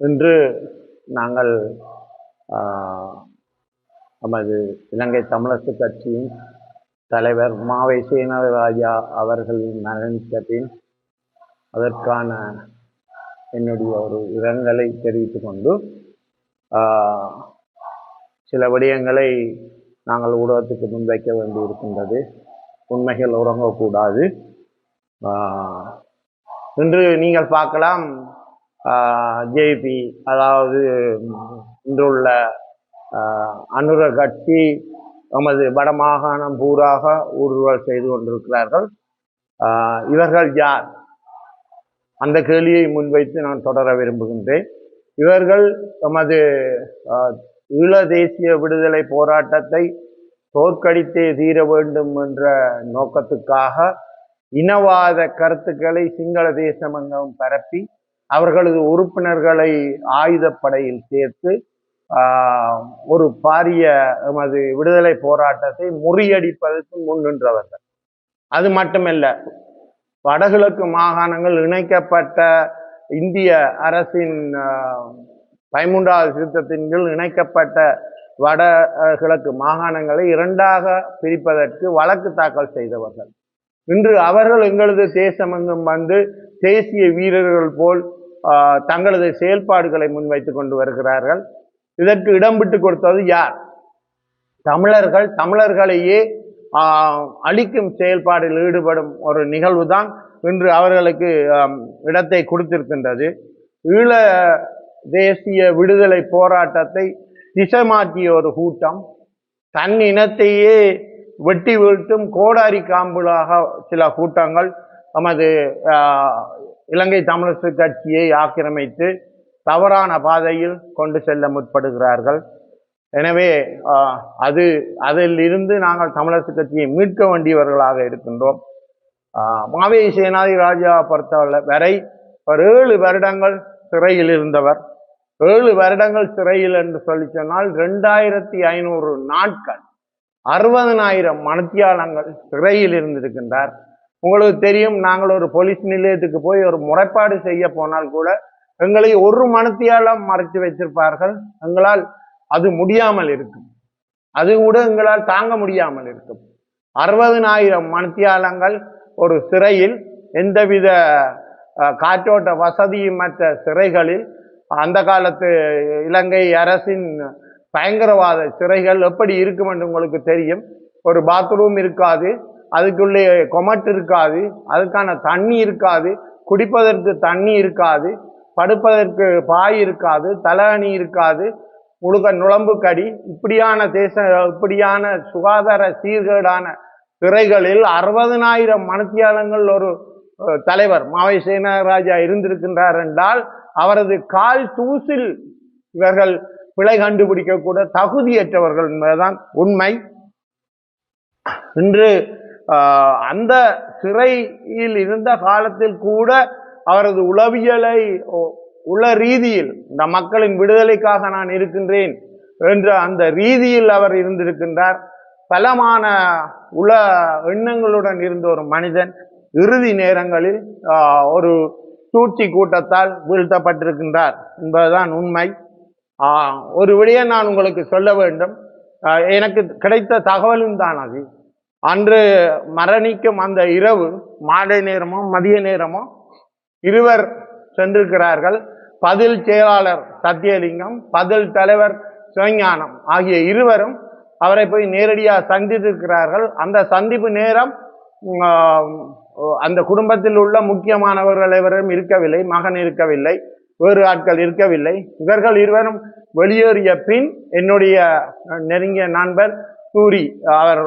இன்று நாங்கள் நமது இலங்கை தமிழரசு கட்சியின் தலைவர் மாவை சீனராஜா அவர்களின் மரணித்த பின் அதற்கான என்னுடைய ஒரு இரங்கலை தெரிவித்து கொண்டு சில விடயங்களை நாங்கள் ஊடகத்துக்கு முன்வைக்க வேண்டியிருக்கின்றது. உண்மைகள் உறங்கக்கூடாது. என்று இன்று நீங்கள் பார்க்கலாம் ஜேபி அதாவது இன்றுள்ள அனுர கட்சி நமது வடமாகாணம் பூராக ஊடுருவல் செய்து கொண்டிருக்கிறார்கள். இவர்கள் யார்? அந்த கேள்வியை முன்வைத்து நான் தொடர விரும்புகின்றேன். இவர்கள் நமது ஈழ தேசிய விடுதலை போராட்டத்தை தோற்கடித்தே தீர வேண்டும் என்ற நோக்கத்துக்காக இனவாத கருத்துக்களை சிங்கள தேசமெங்கும் பரப்பி அவர்களது உறுப்பினர்களை ஆயுதப்படையில் சேர்த்து ஒரு பாரிய எமது விடுதலை போராட்டத்தை முறியடிப்பதற்கு முன்னின்றவர்கள் அது மட்டுமல்ல வடகிழக்கு மாகாணங்கள் இணைக்கப்பட்ட இந்திய அரசின் பதிமூன்றாவது திருத்தத்தின் கீழ் இணைக்கப்பட்ட வட கிழக்கு மாகாணங்களை இரண்டாக பிரிப்பதற்கு வழக்கு தாக்கல் செய்தவர்கள். இன்று அவர்கள் எங்களது தேசமெங்கும் வந்து தேசிய வீரர்கள் போல் தங்களது செயல்பாடுகளை முன்வைத்து கொண்டு வருகிறார்கள். இதற்கு இடம் விட்டு கொடுத்தது யார்? தமிழர்கள். தமிழர்களையே அழிக்கும் செயல்பாடில் ஈடுபடும் ஒரு நிகழ்வு தான் இன்று அவர்களுக்கு இடத்தை கொடுத்திருக்கின்றது. ஈழ தேசிய விடுதலை போராட்டத்தை திசை மாற்றிய ஒரு கூட்டம். தன் இனத்தையே வெட்டி வீழ்த்தும் கோடாரி காம்புலாக சில கூட்டங்கள் நமது இலங்கை தமிழரசு கட்சியை ஆக்கிரமித்து தவறான பாதையில் கொண்டு செல்ல முற்படுகிறார்கள். எனவே அது அதிலிருந்து நாங்கள் தமிழரசு கட்சியை மீட்க வேண்டியவர்களாக இருக்கின்றோம். ஆஹ், மாவே சேனாதி ராஜா பொறுத்தவரை வரை ஒரு ஏழு வருடங்கள் சிறையில் இருந்தவர். ஏழு வருடங்கள் சிறையில் என்று சொல்லி சொன்னால் ரெண்டாயிரத்தி ஐநூறு நாட்கள் அறுபதனாயிரம் மனத்தியாளங்கள் சிறையில் இருந்திருக்கின்றார். உங்களுக்கு தெரியும் நாங்கள் ஒரு போலீஸ் நிலையத்துக்கு போய் ஒரு முறைப்பாடு செய்ய போனால் கூட எங்களை ஒரு மணத்தியாலம் மறைத்து வைத்திருப்பார்கள். எங்களால் அது முடியாமல் இருக்கும். அது கூட எங்களால் தாங்க முடியாமல் இருக்கும். அறுபதனாயிரம் மணத்தியாலங்கள் ஒரு சிறையில் எந்தவித காற்றோட்ட வசதியும் மற்ற சிறைகளில் அந்த காலத்து இலங்கை அரசின் பயங்கரவாத சிறைகள் எப்படி இருக்கும் என்று உங்களுக்கு தெரியும். ஒரு பாத்ரூம் இருக்காது. அதுக்குள்ளே கொமட் இருக்காது அதுக்கான தண்ணி இருக்காது குடிப்பதற்கு தண்ணி இருக்காது படுப்பதற்கு பாய் இருக்காது தலகணி இருக்காது முழுக்க நுழம்பு கடி இப்படியான தேச இப்படியான சுகாதார சீர்கேடான சிறைகளில் அறுபதனாயிரம் மனத்தியாளங்கள் ஒரு தலைவர் மாவை சேனராஜா இருந்திருக்கின்றார் என்றால் அவரது கால் தூசில் இவர்கள் பிழை கண்டுபிடிக்கக்கூட தகுதியற்றவர்கள் என்பதுதான் உண்மை. இன்று அந்த சிறையில் இருந்த காலத்தில் கூட அவரது உளவியலை உள்ள ரீதியில் இந்த மக்களின் விடுதலைக்காக நான் இருக்கின்றேன் என்ற அந்த ரீதியில் அவர் இருந்திருக்கின்றார். பலமான உள எண்ணங்களுடன் இருந்த ஒரு மனிதன் இறுதி நேரங்களில் ஒரு சூழ்ச்சி கூட்டத்தால் வீழ்த்தப்பட்டிருக்கின்றார் என்பதுதான் உண்மை. ஒரு விடயம் நான் உங்களுக்கு சொல்ல வேண்டும். எனக்கு கிடைத்த தகவலும் தான் அது. அன்று மரணிக்கும் அந்த இரவு மாலை நேரமோ மதிய நேரமோ இருவர் சென்றிருக்கிறார்கள். பதில் செயலாளர் சத்தியலிங்கம் பதில் தலைவர் சிவஞானம் ஆகிய இருவரும் அவரை போய் நேரடியாக சந்தித்திருக்கிறார்கள். அந்த சந்திப்பு நேரம் அந்த குடும்பத்தில் உள்ள முக்கியமானவர்கள் எவரும் இருக்கவில்லை மகன் இருக்கவில்லை வேறு ஆட்கள் இருக்கவில்லை. இவர்கள் இருவரும் வெளியேறிய பின் என்னுடைய நெருங்கிய நண்பர் சூரி அவர்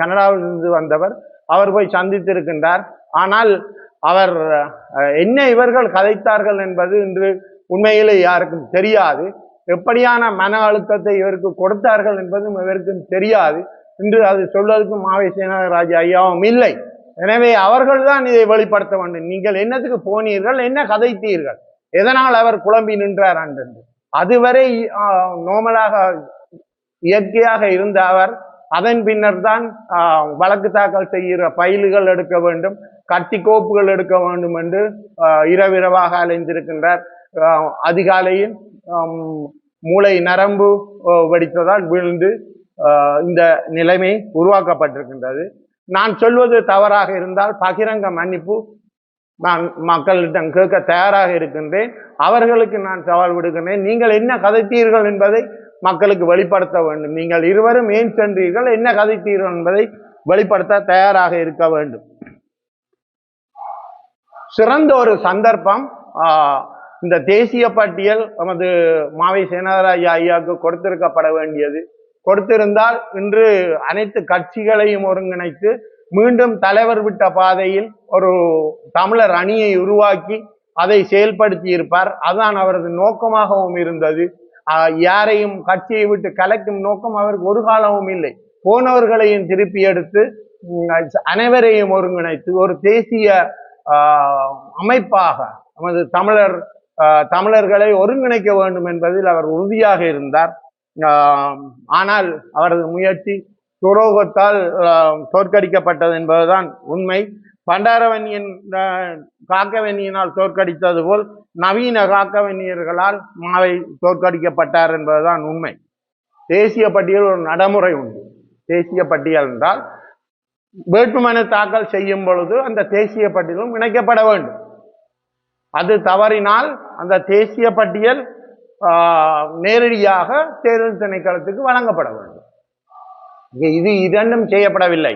கனடாவிலிருந்து வந்தவர். அவர் போய் சந்தித்திருக்கின்றார். ஆனால் அவர் என்ன இவர்கள் கதைத்தார்கள் என்பது இன்று உண்மையிலே யாருக்கும் தெரியாது. எப்படியான மன அழுத்தத்தை இவருக்கு கொடுத்தார்கள் என்பதும் இவருக்கும் தெரியாது. இன்று அது சொல்வதற்கு மாவை சேனராஜ் ஐயாவும் இல்லை. எனவே அவர்கள்தான் இதை வெளிப்படுத்த வேண்டும். நீங்கள் என்னத்துக்கு போனீர்கள்? என்ன கதைத்தீர்கள்? எதனால் அவர் குழம்பி நின்றார் அன்றென்று அதுவரை நோமலாக இயற்கையாக இருந்த அவர் அதன் பின்னர் தான் வழக்கு தாக்கல் செய்கிற பயில்கள் எடுக்க வேண்டும் கட்டி கோப்புகள் எடுக்க வேண்டும் என்று இரவிரவாக அலைந்திருக்கின்றார். அதிகாலையில் மூளை நரம்பு வெடித்ததால் விழுந்து இந்த நிலைமை உருவாக்கப்பட்டிருக்கின்றது. நான் சொல்வது தவறாக இருந்தால் பகிரங்க மன்னிப்பு நான் மக்களிடம் கேட்க தயாராக இருக்கின்றேன். அவர்களுக்கு நான் சவால் விடுகின்றேன். நீங்கள் என்ன கதைத்தீர்கள் என்பதை மக்களுக்கு வெளிப்படுத்த வேண்டும். நீங்கள் இருவரும் ஏன் சென்றீர்கள்? என்ன கதை தீரும் என்பதை வெளிப்படுத்த தயாராக இருக்க வேண்டும். சிறந்த ஒரு சந்தர்ப்பம் இந்த தேசிய பட்டியல் நமது மாவை சேனாராஜா ஐயாவுக்கு கொடுத்திருக்கப்பட வேண்டியது. கொடுத்திருந்தால் இன்று அனைத்து கட்சிகளையும் ஒருங்கிணைத்து மீண்டும் தலைவர் விட்ட பாதையில் ஒரு தமிழர் அணியை உருவாக்கி அதை செயல்படுத்தி இருப்பார் அதான் அவரது நோக்கமாகவும் இருந்தது. யாரையும் கட்சியை விட்டு கலைக்கும் நோக்கம் அவருக்கு ஒரு காலமும் இல்லை. போனவர்களையும் திருப்பி எடுத்து அனைவரையும் ஒருங்கிணைத்து ஒரு தேசிய அமைப்பாக நமது தமிழர் தமிழர்களை ஒருங்கிணைக்க வேண்டும் என்பதில் அவர் உறுதியாக இருந்தார். ஆனால் அவரது முயற்சி துரோகத்தால் தோற்கடிக்கப்பட்டது என்பதுதான் உண்மை. பண்டாரவன்யன் காக்கவன்யனால் தோற்கடித்தது போல் நவீன காக்கவன்னியர்களால் மாவை தோற்கடிக்கப்பட்டார் என்பதுதான் உண்மை. தேசிய பட்டியல் ஒரு நடைமுறை உண்டு. தேசிய பட்டியல் என்றால் வேட்புமனு தாக்கல் செய்யும் பொழுது அந்த தேசிய பட்டியலும் இணைக்கப்பட வேண்டும். அது தவறினால் அந்த தேசிய பட்டியல் நேரடியாக தேர்தல் திணைக்களத்துக்கு வழங்கப்பட வேண்டும். இது இரண்டும் செய்யப்படவில்லை.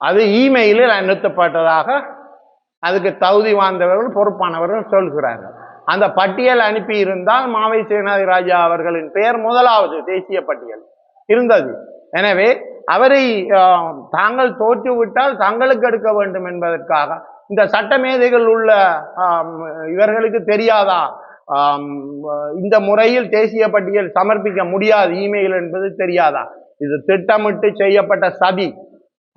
அது இமெயிலில் நிறுத்தப்பட்டதாக அதுக்கு தகுதி வாய்ந்தவர்கள் பொறுப்பானவர்கள் சொல்கிறார்கள். அந்த பட்டியல் அனுப்பி இருந்தால் மாவை சேனாதி ராஜா அவர்களின் பெயர் முதலாவது தேசிய பட்டியல் இருந்தது. எனவே அவரை தாங்கள் தோற்றுவிட்டால் தங்களுக்கு எடுக்க வேண்டும் என்பதற்காக இந்த சட்டமேதைகள் உள்ள இவர்களுக்கு தெரியாதா? இந்த முறையில் தேசிய பட்டியல் சமர்ப்பிக்க முடியாது இமெயில் என்பது தெரியாதா? இது திட்டமிட்டு செய்யப்பட்ட சதி.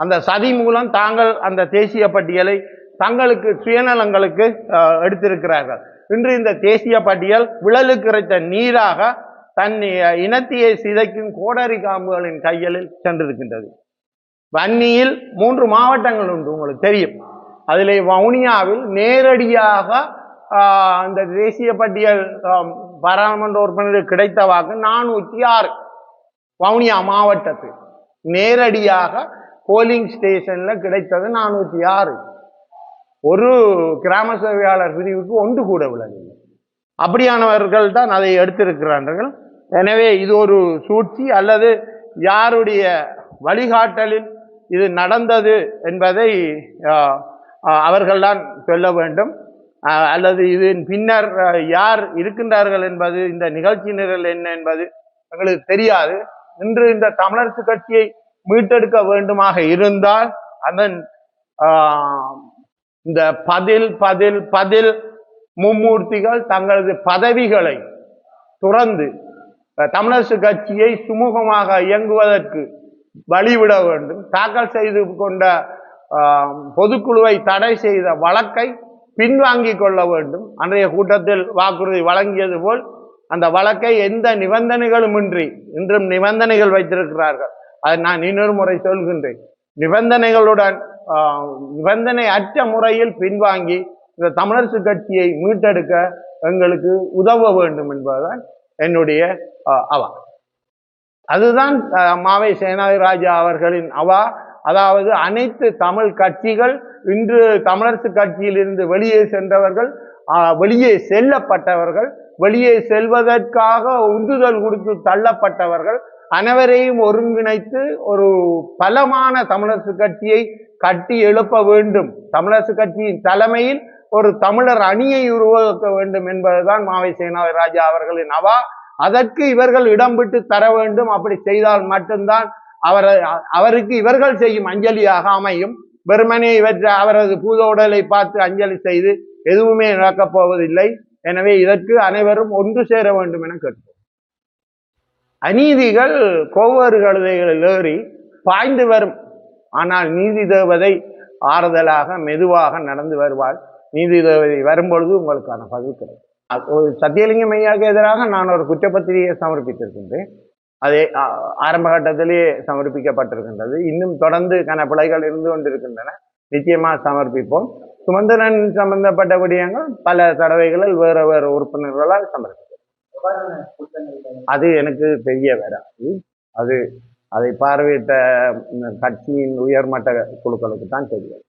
அந்த சதி மூலம் தாங்கள் அந்த தேசிய பட்டியலை தங்களுக்கு சுயநலங்களுக்கு எடுத்திருக்கிறார்கள். இன்று இந்த தேசிய பட்டியல் விழலுக்கு கிடைத்த நீராக தன் இனத்தையை சிதைக்கும் கோடரி காம்புகளின் கைகளில் சென்றிருக்கின்றது. வன்னியில் மூன்று மாவட்டங்கள் உண்டு உங்களுக்கு தெரியும். அதில் வவுனியாவில் நேரடியாக அந்த இந்த தேசிய பட்டியல் பாராளுமன்ற உறுப்பினருக்கு கிடைத்த வாக்கு நானூற்றி ஆறு. வவுனியா மாவட்டத்தில் நேரடியாக போலிங் ஸ்டேஷனில் கிடைத்தது நானூற்றி ஆறு. ஒரு கிராம சேவையாளர் பிரிவுக்கு ஒன்று கூட விழவில்லை. அப்படியானவர்கள் தான் அதை எடுத்திருக்கிறார்கள். எனவே இது ஒரு சூழ்ச்சி அல்லது யாருடைய வழிகாட்டலில் இது நடந்தது என்பதை அவர்கள்தான் சொல்ல வேண்டும். அல்லது இதன் பின்னர் யார் இருக்கின்றார்கள் என்பது இந்த நிகழ்ச்சி நிரல் என்ன என்பது எங்களுக்கு தெரியாது. இன்று இந்த தமிழரசு கட்சியை மீட்டெடுக்க வேண்டுமாக இருந்தால் அதன் இந்த பதில் பதில் பதில் மும்மூர்த்திகள் தங்களது பதவிகளை துறந்து தமிழரசு கட்சியை சுமூகமாக இயங்குவதற்கு வழிவிட வேண்டும். தாக்கல் செய்து கொண்ட பொதுக்குழுவை தடை செய்த வழக்கை பின்வாங்கிக் கொள்ள வேண்டும். அன்றைய கூட்டத்தில் வாக்குறுதி வழங்கியது போல் அந்த வழக்கை எந்த நிபந்தனைகளுமின்றி இன்றும் நிபந்தனைகள் வைத்திருக்கிறார்கள். அதை நான் இன்னொரு முறை சொல்கின்றேன். நிபந்தனைகளுடன் நிபந்தனை அற்ற முறையில் பின்வாங்கி இந்த தமிழரசு கட்சியை மீட்டெடுக்க எங்களுக்கு உதவ வேண்டும் என்பதுதான் என்னுடைய அவா. அதுதான் மாவை சேனாதிராஜா அவர்களின் அவா. அதாவது அனைத்து தமிழ் கட்சிகள் இன்று தமிழரசு கட்சியிலிருந்து வெளியே சென்றவர்கள் வெளியே செல்லப்பட்டவர்கள் வெளியே செல்வதற்காக உந்துதல் கொடுத்து தள்ளப்பட்டவர்கள் அனைவரையும் ஒருங்கிணைத்து ஒரு பலமான தமிழரசு கட்சியை கட்டி எழுப்ப வேண்டும். தமிழரசு கட்சியின் தலைமையில் ஒரு தமிழர் அணியை உருவாக்க வேண்டும் என்பதுதான் மாவை சேனாவை ராஜா அவர்களின் அவா. அதற்கு இவர்கள் இடம் விட்டு தர வேண்டும். அப்படி செய்தால் மட்டும்தான் அவரை அவருக்கு இவர்கள் செய்யும் அஞ்சலியாக அமையும். வெறுமனே இவற்றை அவரது பூத உடலை பார்த்து அஞ்சலி செய்து எதுவுமே நடக்கப் போவதில்லை. எனவே இதற்கு அனைவரும் ஒன்று சேர வேண்டும் என கேட்போம். அநீதிகள் கோவறு கழுதைகளில் ஏறி பாய்ந்து வரும். ஆனால் நீதி தேவதை ஆறுதலாக மெதுவாக நடந்து வருவாள். நீதி தேவதை வரும்பொழுது உங்களுக்கான பதில் கிடைக்கும். ஒரு சத்தியலிங்கம் ஐயாவுக்கு எதிராக நான் ஒரு குற்றப்பத்திரிகையை சமர்ப்பித்திருக்கின்றேன். அது ஆ- ஆரம்ப கட்டத்திலேயே சமர்ப்பிக்கப்பட்டிருக்கின்றது. இன்னும் தொடர்ந்து கன பிழைகள் இருந்து கொண்டிருக்கின்றன. நிச்சயமாக சமர்ப்பிப்போம். சுமந்திரன் சம்பந்தப்பட்ட விடயங்கள் பல தடவைகளில் வேற வேற உறுப்பினர்களால் சமர்ப்பிக்கும் அது எனக்கு தெரிய வராது அது அதை பார்வையிட்ட கட்சியின் உயர்மட்ட குழுக்களுக்கு தான் தெரியும்.